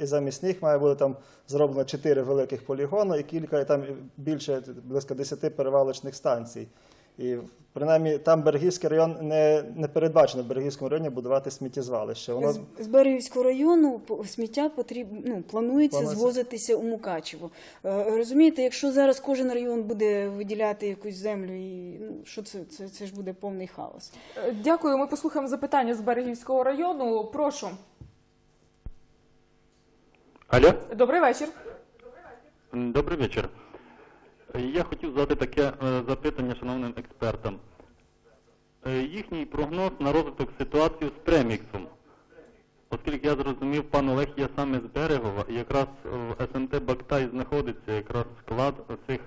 І замість них має бути там зроблено чотири великих полігони і кілька, і там більше близько 10 перевалочних станцій. І принаймні там Берегівський район не, не передбачено в Берегівському районі будувати сміттєзвалище. Воно З, з Берегівського району сміття потрібно, ну, планується Планується. звозитися у Мукачево. Е, Розумієте, якщо зараз кожен район буде виділяти якусь землю, і ну, що це, це, це ж буде повний хаос. Е, Дякую. Ми послухаємо запитання з Берегівського району. Прошу. Алло, Добрий вечір. Добрий вечір. Е, Я хотів задати таке е, запитання шановним експертам. Е, Їхній прогноз на розвиток ситуації з преміксом. Оскільки я зрозумів, пан Олег є саме з Берегова, і якраз в СМТ Бактай знаходиться якраз склад цих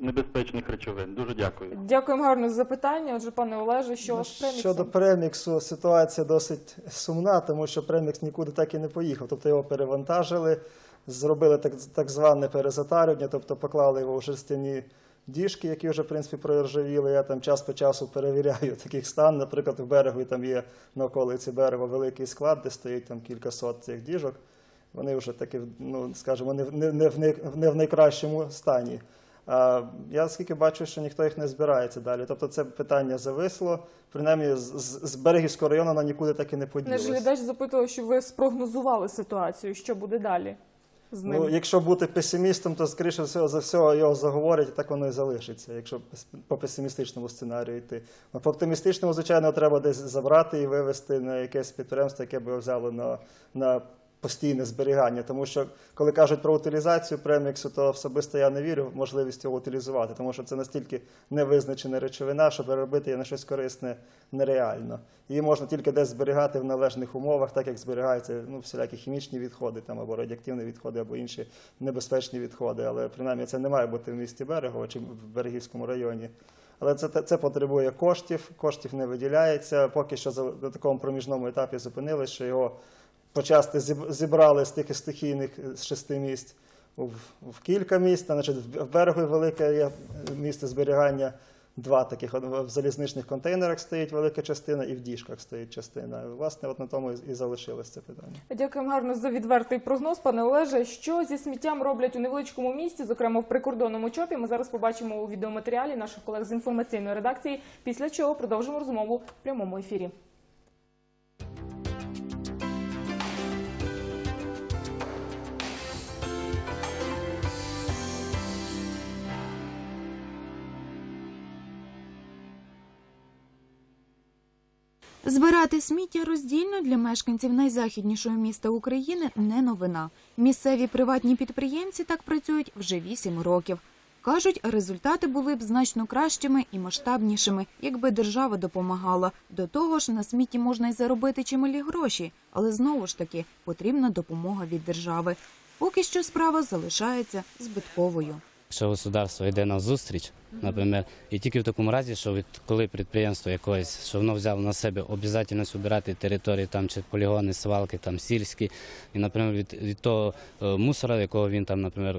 небезпечних речовин. Дуже дякую. Дякуємо гарно за запитання. Отже, пане Олеже, що з преміксом? Щодо преміксу, ситуація досить сумна, тому що премікс нікуди так і не поїхав. Тобто його перевантажили, зробили так, так зване перезатарювання, тобто поклали його у жерстяні діжки, які вже в принципі проржавіли. Я там час по часу перевіряю таких стан. Наприклад, в берегу там є на околиці берега великий склад, де стоїть там кілька сот цих діжок. Вони вже такі, ну скажімо, не, не, не, в, не в найкращому стані. А я скільки бачу, що ніхто їх не збирається далі. Тобто це питання зависло. Принаймні з, з, Берегівського району вона нікуди так і не Наш поділася. глядач запитував, що ви спрогнозували ситуацію, що буде далі з ним. Ну, якщо бути песимістом, то скоріше всього за всього його заговорять, і так воно і залишиться, якщо по песимістичному сценарію йти. А по оптимістичному, звичайно, треба десь забрати і вивезти на якесь підприємство, яке б його взяло на, на постійне зберігання. Тому що, коли кажуть про утилізацію преміксу, то особисто я не вірю в можливість його утилізувати, тому що це настільки невизначена речовина, що переробити її на щось корисне нереально. Її можна тільки десь зберігати в належних умовах, так як зберігаються ну, всілякі хімічні відходи там, або радіоактивні відходи, або інші небезпечні відходи. Але принаймні це не має бути в місті Берегово чи в Берегівському районі. Але це, це потребує коштів, коштів не виділяється. Поки що на такому проміжному етапі зупинилися, що його зіб- зібрали з тих стихійних е, з шести місць в, кілька місць. Значить, в Берегові велике є місце зберігання. Два таких в залізничних контейнерах стоїть велика частина, і в діжках стоїть частина. Власне, от на тому і залишилось це питання. Дякуємо гарно за відвертий прогноз, пане Олеже. Що зі сміттям роблять у невеличкому місті, зокрема в прикордонному чопі? Ми зараз побачимо у відеоматеріалі наших колег з інформаційної редакції. Після чого продовжимо розмову в прямому ефірі. Збирати сміття роздільно для мешканців найзахіднішого міста України не новина. Місцеві приватні підприємці так працюють вже вісім років. Кажуть, результати були б значно кращими і масштабнішими, якби держава допомагала. До того ж, на смітті можна й заробити чималі гроші, але знову ж таки потрібна допомога від держави. Поки що справа залишається збитковою. Якщо государство йде на зустріч, наприклад, і тільки в такому разі, що від коли підприємство якоїсь, що воно взяло на себе обов'язково збирати території там чи полігони, свалки, там сільські, і, наприклад, від, від того е, мусора, якого він там, наприклад,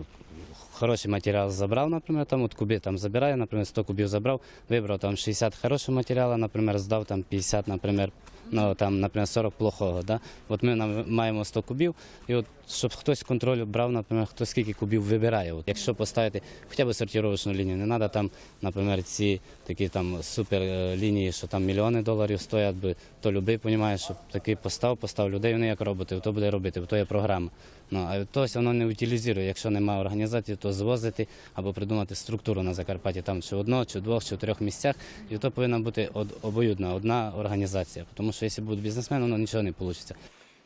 хороший матеріал забрав, наприклад, там от куби там забирає, наприклад, 100 кубів забрав, вибрав там 60 хорошого матеріалу, наприклад, здав там 50, наприклад, ну там, наприклад, 40 плохого. Да? От ми маємо 100 кубів, і от щоб хтось контролю брав, наприклад, хто скільки кубів вибирає. От, якщо поставити хоча б сортировочну лінію, не треба там, наприклад, ці такі там супер е, лінії, що там мільйони доларів стоять, би то любий розуміє, що такий постав, постав людей, вони як роботи, то буде робити, то є програма. Ну, а тось воно не утилізує, якщо немає організації, то звозити або придумати структуру на Закарпатті, там чи одного, чи двох, чи трьох місцях, і то повинна бути обоюдна одна організація, тому що якщо будуть бізнесмени, воно нічого не вийде.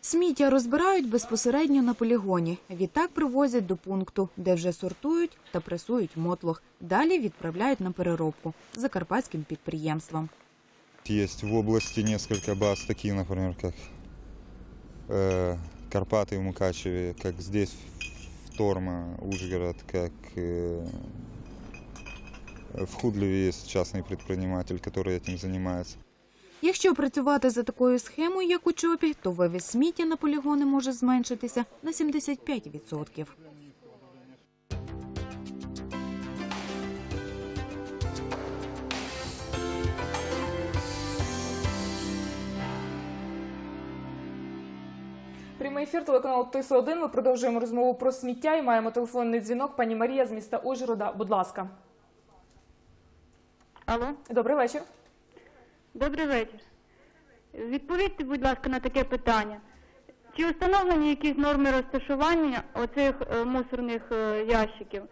Сміття розбирають безпосередньо на полігоні. Відтак привозять до пункту, де вже сортують та пресують мотлох. Далі відправляють на переробку закарпатським підприємствам. Есть в области несколько баз, такие, например, как э, Карпаты в Мукачеве, как здесь в Торма, Ужгород, как э, в Худлеве есть частный предприниматель, который этим занимается. Якщо працювати за такою схемою, як у ЧОПі, то вивіз сміття на полігони може зменшитися на 75%. Прямий ефір телеканалу Тиса 1 Ми продовжуємо розмову про сміття і маємо телефонний дзвінок. Пані Марія з міста Ужгорода. Будь ласка. Алло, Добрий вечір. Добрий вечір. Відповідьте, будь ласка, на таке питання. Чи встановлені якісь норми розташування оцих е, мусорних е, ящиків?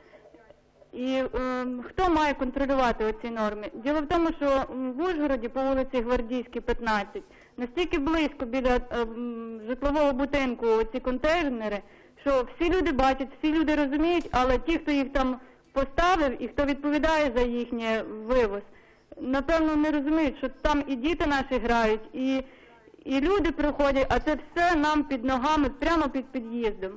І е, хто має контролювати оці норми? Діло в тому, що в Ужгороді по вулиці Гвардійській, 15, настільки близько біля е, житлового будинку ці контейнери, що всі люди бачать, всі люди розуміють, але ті, хто їх там поставив і хто відповідає за їхній вивоз, напевно не розуміють, що там і діти наші грають, і, і люди приходять, а це все нам під ногами, прямо під під'їздом.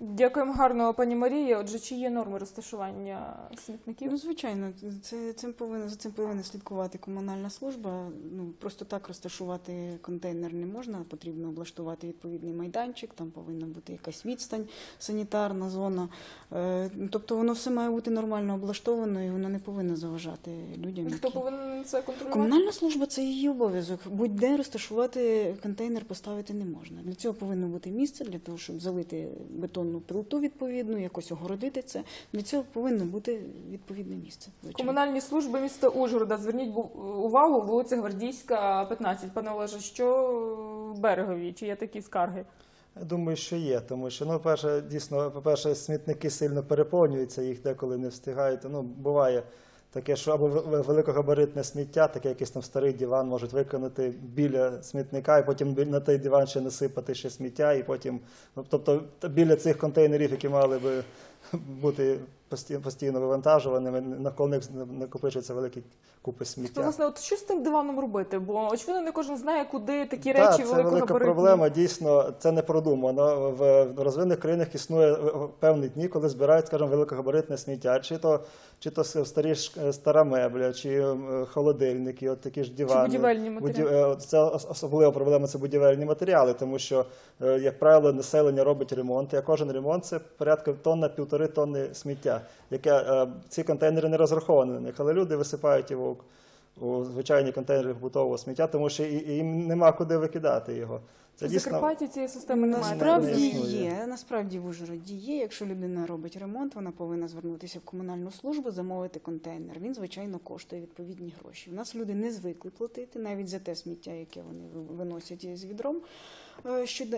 Дякуємо гарно, пані Марії. Отже, чи є норми розташування смітників? Ну, звичайно, це, цим повинна, за цим повинна слідкувати комунальна служба. Ну, просто так розташувати контейнер не можна, потрібно облаштувати відповідний майданчик, там повинна бути якась відстань, санітарна зона. Е, тобто воно все має бути нормально облаштовано і воно не повинно заважати людям. Хто які- повинен це контролювати? Комунальна служба це її обов'язок. Будь-де розташувати контейнер поставити не можна. Для цього повинно бути місце для того, щоб залити бетонну плиту відповідну, якось огородити це. Для цього повинно бути відповідне місце. звичайно. Комунальні служби міста Ужгорода. Зверніть бу- увагу, вулиця Гвардійська, 15. Пане Олеже, що в берегові? Чи є такі скарги? Думаю, що є, тому що, ну, перше, дійсно, по-перше, смітники сильно переповнюються, їх деколи не встигають. Ну, буває таке, що або ве- великогабаритне сміття, таке якийсь там старий диван можуть виконати біля смітника, і потім на той диван ще насипати ще сміття, і потім, ну, тобто біля цих контейнерів, які мали би бути постійно, вивантажуваними, навколо них накопичується великі купи То, сміття. власне, от що з тим диваном робити? Бо очевидно, не кожен знає, куди такі Так, речі це велика проблема. Дійсно, це не продумано. В розвинених країнах існує е, певні дні, коли збирають, скажімо, великогабаритне сміття, чи то, чи то старі стара мебля, чи е, холодильники, от такі ж дивани. будівельні матеріали. Е, Це особлива проблема це будівельні матеріали, тому що, е, як правило, населення робить ремонт, а кожен ремонт це порядка тонна, півтори тонни сміття, яке е, ці контейнери не розраховані на них, але люди висипають його у- у звичайні контейнери побутового сміття, тому що їм нема куди викидати його. Це В дійсно Закарпатті цієї системи немає. Насправді Не є. Насправді в Ужгороді є. Якщо людина робить ремонт, вона повинна звернутися в комунальну службу, замовити контейнер. Він, звичайно, коштує відповідні гроші. У нас люди не звикли платити навіть за те сміття, яке вони виносять з відром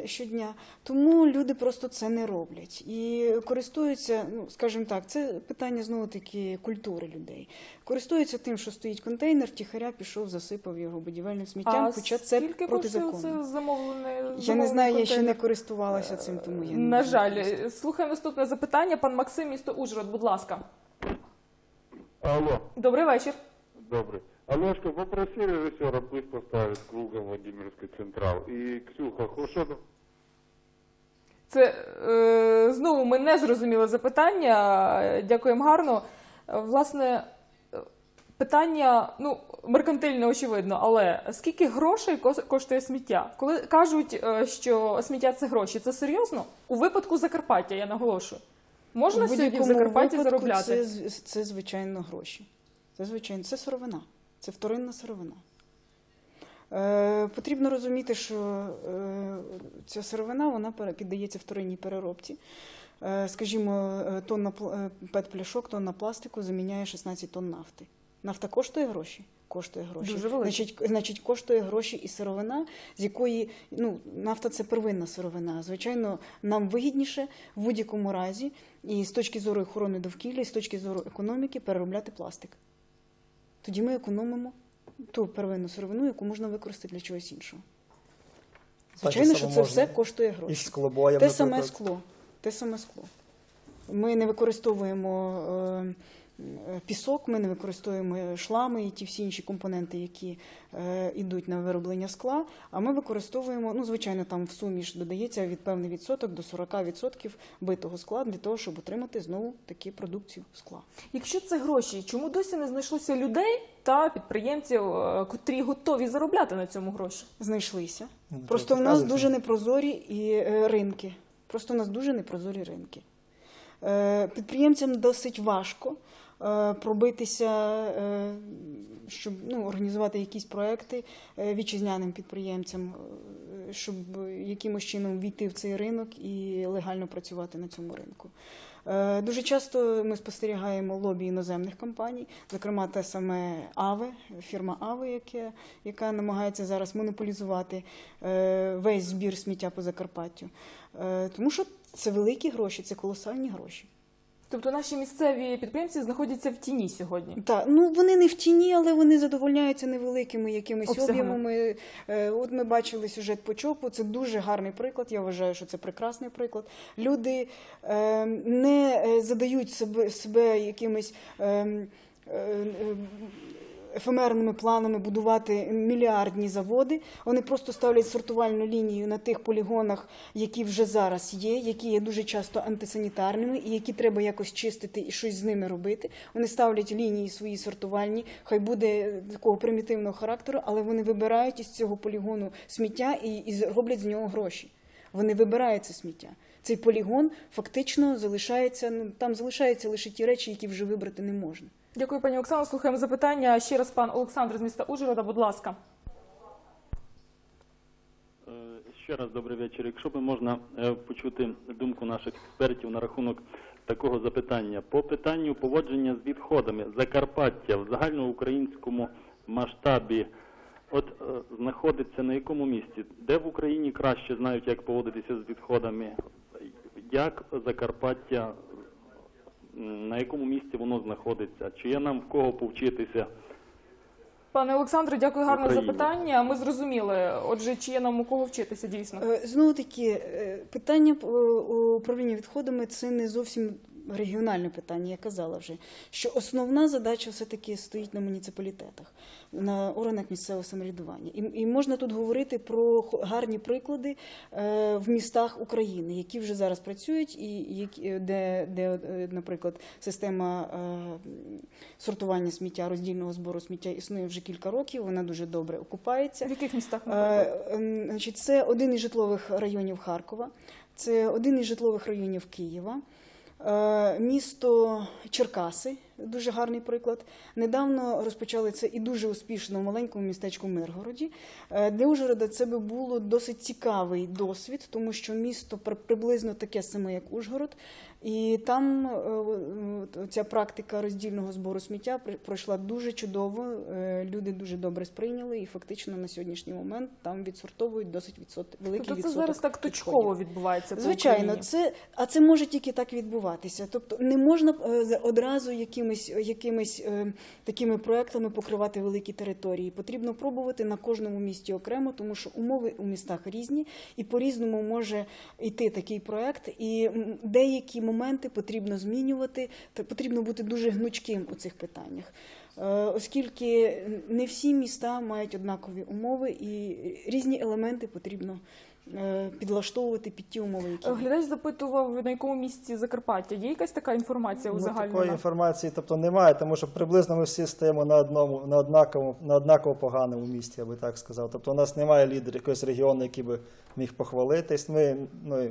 щодня. Тому люди просто це не роблять і користуються. Ну скажімо так, це питання знову таки культури людей. Користуються тим, що стоїть контейнер, втіхаря пішов, засипав його будівельним сміттям, А хоча це проти закону. це замовлене? Я не знаю, я ще не користувалася цим, тому я не На жаль, слухаємо наступне запитання. Пан Максим, місто Ужгород, будь ласка. Алло, Добрий вечір. добрый. Алешка, попроси режиссера, пусть поставит кругом Владимирский Централ. И Ксюха, что там? Це е, знову ми не зрозуміли запитання. Дякуємо гарно. Власне, питання ну меркантильне, очевидно, але скільки грошей коштує сміття? Коли кажуть, е, що сміття це гроші, це серйозно? У випадку Закарпаття, я наголошую. Можна сьогодні в Закарпатті заробляти? Це, це звичайно гроші. Це звичайно, це сировина, це вторинна сировина. Е, потрібно розуміти, що е, ця сировина вона піддається вторинній переробці. Е, скажімо, тонна пл- пет-пляшок, тонна пластику заміняє 16 тонн нафти. Нафта коштує гроші? Коштує гроші. Дуже. Значить, значить, коштує гроші і сировина, з якої ну, нафта це первинна сировина. Звичайно, нам вигідніше в будь-якому разі, і з точки зору охорони довкілля, і з точки зору економіки переробляти пластик. Тоді ми економимо ту первинну сировину, яку можна використати для чогось іншого. Звичайно, що це все коштує гроші. склобоєм, Те саме скло. Те саме скло. Ми не використовуємо е, пісок, ми не використовуємо шлами і ті всі інші компоненти, які е, йдуть на вироблення скла. А ми використовуємо, ну, звичайно, там в суміш додається від певний відсоток до 40% битого скла для того, щоб отримати знову таку продукцію скла. Якщо це гроші, чому досі не знайшлося людей та підприємців, е, котрі готові заробляти на цьому гроші? Знайшлися. Ну, Просто в нас дуже непрозорі і е, ринки. Просто у нас дуже непрозорі ринки. Е, Підприємцям досить важко е, пробитися, е, щоб ну, організувати якісь проекти е, вітчизняним підприємцям, е, щоб якимось чином війти в цей ринок і легально працювати на цьому ринку. Е, Дуже часто ми спостерігаємо лобі іноземних компаній, зокрема те саме Аве, фірма Аве, яке, яка намагається зараз монополізувати е, весь збір сміття по Закарпаттю. Е, Тому що це великі гроші, це колосальні гроші. Тобто наші місцеві підприємці знаходяться в тіні сьогодні. Так, ну вони не в тіні, але вони задовольняються невеликими якимись Обсягами. об'ємами. Е, От ми бачили сюжет по ЧОПу. Це дуже гарний приклад. Я вважаю, що це прекрасний приклад. Люди е, не е, задають себе, себе якимись. Е, е, е, Ефемерними планами будувати мільярдні заводи. Вони просто ставлять сортувальну лінію на тих полігонах, які вже зараз є, які є дуже часто антисанітарними і які треба якось чистити і щось з ними робити. Вони ставлять лінії свої сортувальні, хай буде такого примітивного характеру, але вони вибирають із цього полігону сміття і, і роблять з нього гроші. Вони вибирають це сміття. Цей полігон фактично залишається, ну там залишаються лише ті речі, які вже вибрати не можна. Дякую, пані Оксано. Слухаємо запитання. Ще раз пан Олександр з міста Ужгорода, будь ласка. Е, Ще раз добрий вечір. Якщо би можна е, почути думку наших експертів на рахунок такого запитання. По питанню поводження з відходами Закарпаття в загальноукраїнському масштабі от е, знаходиться на якому місці? Де в Україні краще знають, як поводитися з відходами? Як Закарпаття, на якому місці воно знаходиться? Чи є нам в кого повчитися? Пане Олександре, дякую гарне за запитання. Ми зрозуміли. Отже, чи є нам у кого вчитися дійсно? Е, Знову таки, е, питання е, управління відходами це не зовсім регіональне питання. Я казала вже, що основна задача все-таки стоїть на муніципалітетах, на органах місцевого самоврядування. І, і можна тут говорити про гарні приклади е, в містах України, які вже зараз працюють, і які, де, де, е, наприклад, система е, сортування сміття, роздільного збору сміття існує вже кілька років. Вона дуже добре окупається. В яких містах. Е, ем, Значить, це один із житлових районів Харкова, це один із житлових районів Києва, е, місто Черкаси, дуже гарний приклад. Недавно розпочали це і дуже успішно в маленькому містечку Миргороді. Е, Для Ужгорода це би було досить цікавий досвід, тому що місто приблизно таке саме, як Ужгород. І там е, ця практика роздільного збору сміття пройшла дуже чудово. е, Люди дуже добре сприйняли, і фактично на сьогоднішній момент там відсортовують досить відсот, великий Тобто це відсоток. зараз так відходів. точково відбувається. по Звичайно, Україні. це а це може тільки так відбуватися. Тобто не можна е, одразу якимись, якимись е, такими проектами покривати великі території. Потрібно пробувати на кожному місті окремо, тому що умови у містах різні, і по-різному може йти такий проект. І деякі моменти потрібно змінювати. Потрібно бути дуже гнучким у цих питаннях. Е, Оскільки не всі міста мають однакові умови, і різні елементи потрібно підлаштовувати під ті умови, які. Глядач запитував, на якому місці Закарпаття. Є якась така інформація Ну, узагальнена? такої інформації тобто, немає, тому що приблизно ми всі стоїмо на одному, на однаковому, на однаково поганому місці, я би так сказав. Тобто у нас немає лідера якогось регіону, який би міг похвалитись. Ми, ну,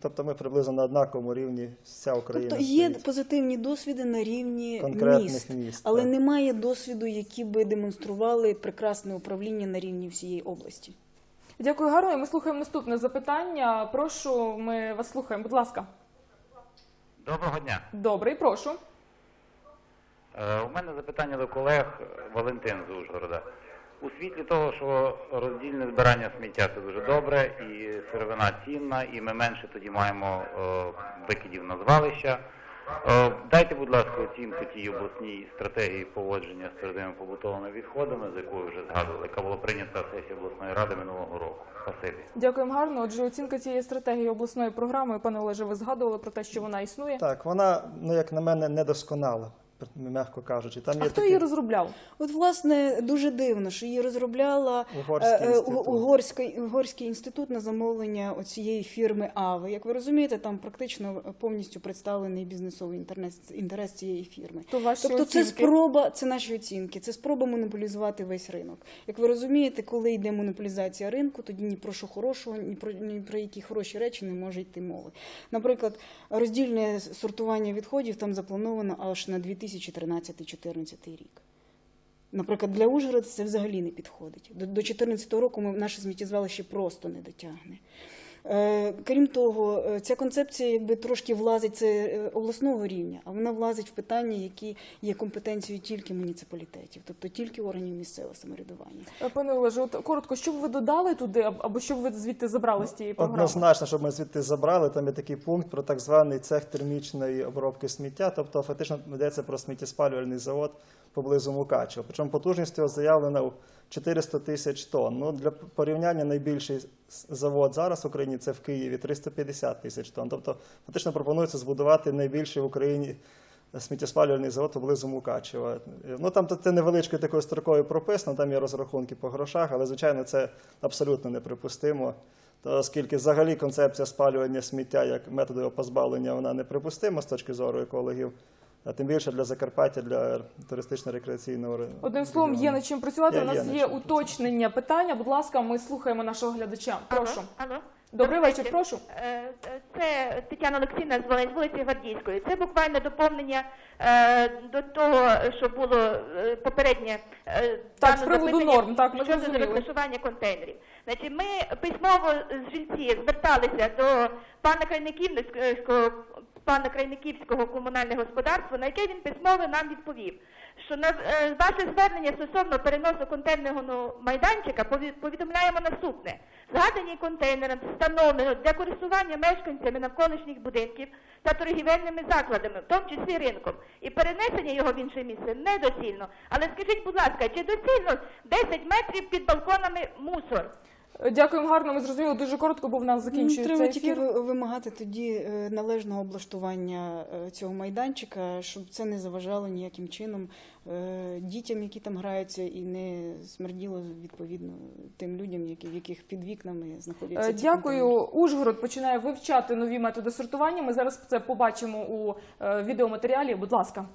тобто ми приблизно на однаковому рівні вся Україна. Тобто є стоїть. позитивні досвіди на рівні Конкретних міст, міст, але так. немає досвіду, які би демонстрували прекрасне управління на рівні всієї області. Дякую, гарно. І Ми слухаємо наступне запитання. Прошу, ми вас слухаємо. Будь ласка. Доброго дня. Добре, прошу. Е, У мене запитання до колег Валентин з Ужгорода. У світлі того, що роздільне збирання сміття це дуже добре, і сировина цінна, і ми менше тоді маємо е, викидів на звалища. Е, Дайте, будь ласка, оцінку тій обласній стратегії поводження з твердими побутовими відходами, з якою вже згадували, яка була прийнята сесія обласної ради минулого року. Спасибі. Дякуємо гарно. Отже, оцінка цієї стратегії обласної програми, пане Олеже, ви згадували про те, що вона існує. Так, вона, ну як на мене, недосконала. М'яко кажучи. Там А є хто такі її розробляв? От, власне, дуже дивно, що її розробляла Угорський е, е, інститут. Угорський, Угорський інститут на замовлення оцієї фірми АВИ. Як ви розумієте, там практично повністю представлений бізнесовий інтерес, інтерес цієї фірми. То ваші Тобто це спроба, це наші оцінки, це спроба монополізувати весь ринок. Як ви розумієте, коли йде монополізація ринку, тоді ні про що хорошого, ні про ні про які хороші речі не може йти мови. Наприклад, роздільне сортування відходів там заплановано аж на 2013-2014 рік. Наприклад, для Ужгорода це взагалі не підходить. До 2014 року ми наше сміттєзвалище просто не дотягне. Е, Крім того, е, ця концепція якби трошки влазить це е, обласного рівня, а вона влазить в питання, які є компетенцією тільки муніципалітетів, тобто тільки органів місцевого самоврядування. Пане Олеже, от коротко, що б ви додали туди, або що б ви звідти забрали з тієї програми? Однозначно, щоб ми звідти забрали, там є такий пункт про так званий цех термічної обробки сміття, тобто фактично йдеться про сміттєспалювальний завод поблизу Мукачева. Причому потужність його заявлена у 400 тисяч тонн. Ну, для порівняння найбільший завод зараз в Україні це в Києві 350 тисяч тонн. Тобто фактично пропонується збудувати найбільший в Україні сміттєспалювальний завод поблизу Мукачева. Ну там це невеличкою такою строкою прописано, там є розрахунки по грошах, але звичайно це абсолютно неприпустимо. Оскільки взагалі концепція спалювання сміття як методу позбавлення вона неприпустима з точки зору екологів, а тим більше для Закарпаття, для туристично-рекреаційного ре- Одним словом, є над чим працювати. У нас є є уточнення питання. Будь ласка, ми слухаємо нашого глядача. Прошу. Алло. Добрий вечір, прошу. Е, Це Тетяна Олексійна з вулиці Гвардійської. Це буквально доповнення е, до того, що було е, попереднє е, Так, з приводу норм, так, ми щодо розташування контейнерів. Значить, ми письмово з жінці зверталися до пана Крайниківського пана Крайниківського комунального господарства, на яке він письмово нам відповів, що на е, ваше звернення стосовно переносу контейнерного майданчика пові- повідомляємо наступне. Згадані контейнери встановлено для користування мешканцями навколишніх будинків та торгівельними закладами, в тому числі ринком. І перенесення його в інше місце недоцільно. Але скажіть, будь ласка, чи доцільно 10 метрів під балконами мусор? Дякуємо гарно. Ми зрозуміли дуже коротко, бо в нас Ну, закінчується Треба ефір. тільки вимагати тоді е, належного облаштування е, цього майданчика, щоб це не заважало ніяким чином е, дітям, які там граються, і не смерділо відповідно тим людям, які в яких під вікнами знаходяться. Дякую. Ужгород починає вивчати нові методи сортування. Ми зараз це побачимо у відеоматеріалі. Будь ласка.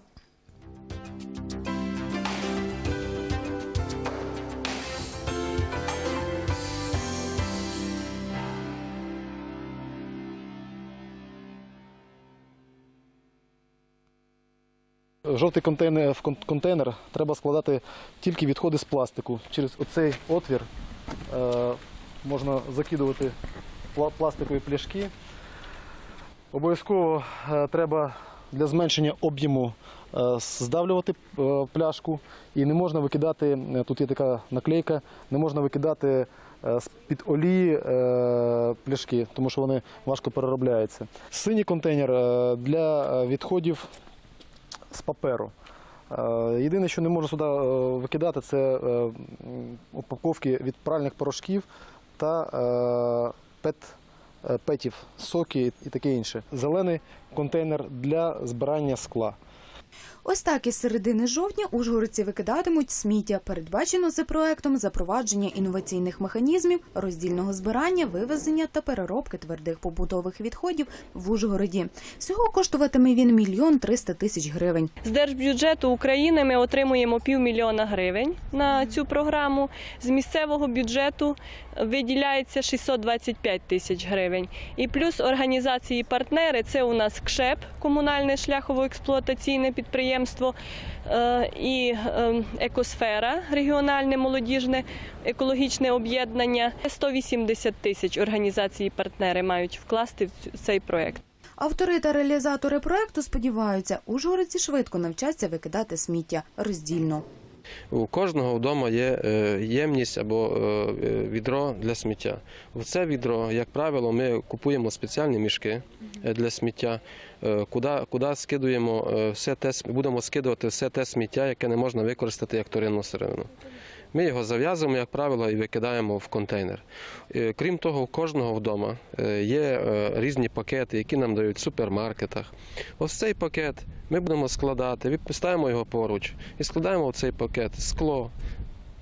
Жовтий контейнер в контейнер треба складати тільки відходи з пластику. Через оцей отвір е, можна закидувати пластикові пляшки. Обов'язково е, треба для зменшення об'єму е, здавлювати е, пляшку і не можна викидати, е, тут є така наклейка, не можна викидати е, з-під олії е, пляшки, тому що вони важко переробляються. Синій контейнер для відходів з паперу. Е, Єдине, що не можу сюди е, викидати, це е, упаковки від пральних порошків та пет, петів, соки і таке інше. Зелений контейнер для збирання скла. Ось так із середини жовтня ужгородці викидатимуть сміття. Передбачено за проектом запровадження інноваційних механізмів роздільного збирання, вивезення та переробки твердих побутових відходів в Ужгороді. Всього коштуватиме він мільйон триста тисяч гривень. З держбюджету України ми отримуємо півмільйона гривень на цю програму. З місцевого бюджету виділяється 625 тисяч гривень. І плюс організації партнери це у нас КШЕП, комунальне шляхово-експлуатаційне підприємство, е, і е, екосфера, регіональне молодіжне екологічне об'єднання. 180 тисяч організації партнери мають вкласти в цей проект. Автори та реалізатори проекту сподіваються, ужгородці швидко навчаться викидати сміття роздільно. У кожного вдома є е, ємність або е, відро для сміття. В це відро, як правило, ми купуємо спеціальні мішки е, для сміття, е, куди, куди скидуємо е, все те, будемо скидувати все те сміття, яке не можна використати як вторинну сировину. Ми його зав'язуємо, як правило, і викидаємо в контейнер. Е, Крім того, у кожного вдома е, є е, різні пакети, які нам дають в супермаркетах. Ось цей пакет ми будемо складати, ставимо його поруч і складаємо в цей пакет скло.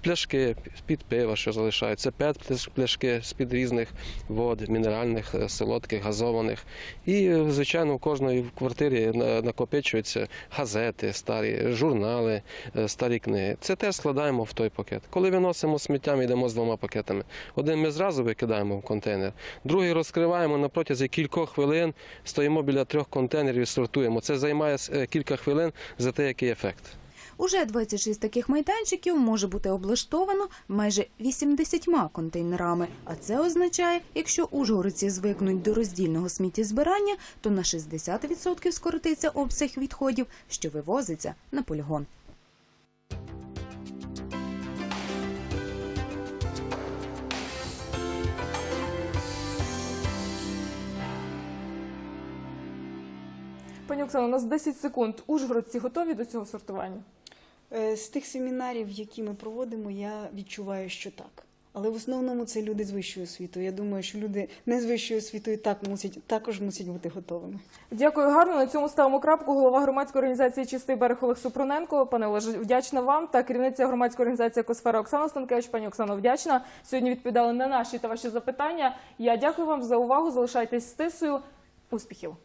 Пляшки з-під пива, що залишаються, пляш- пляшки з-під різних вод, мінеральних, е, солодких, газованих. І, е, звичайно, в кожної квартирі накопичуються газети, старі журнали, е, старі книги. Це теж складаємо в той пакет. Коли виносимо сміття, ми йдемо з двома пакетами. Один ми зразу викидаємо в контейнер, другий розкриваємо на протязі кількох хвилин, стоїмо біля трьох контейнерів і сортуємо. Це займає кілька хвилин, за те, який ефект. Уже 26 таких майданчиків може бути облаштовано майже 80 контейнерами. А це означає, якщо ужгородці звикнуть до роздільного сміттєзбирання, то на 60% скоротиться обсяг відходів, що вивозиться на полігон. Пані Оксано, у нас 10 секунд. Ужгородці готові до цього сортування? Е, З тих семінарів, які ми проводимо, я відчуваю, що так. Але в основному це люди з вищою освітою. Я думаю, що люди не з вищою освітою так мусять також мусять бути готовими. Дякую гарно. На цьому ставимо крапку. Голова громадської організації Чистий берег Олег Супруненко. Пане Олеже, вдячна вам та керівниця громадської організації Екосфера Оксана Станкевич. Пані Оксано, вдячна. Сьогодні відповідали на наші та ваші запитання. Я дякую вам за увагу. Залишайтесь з тисою. Успіхів!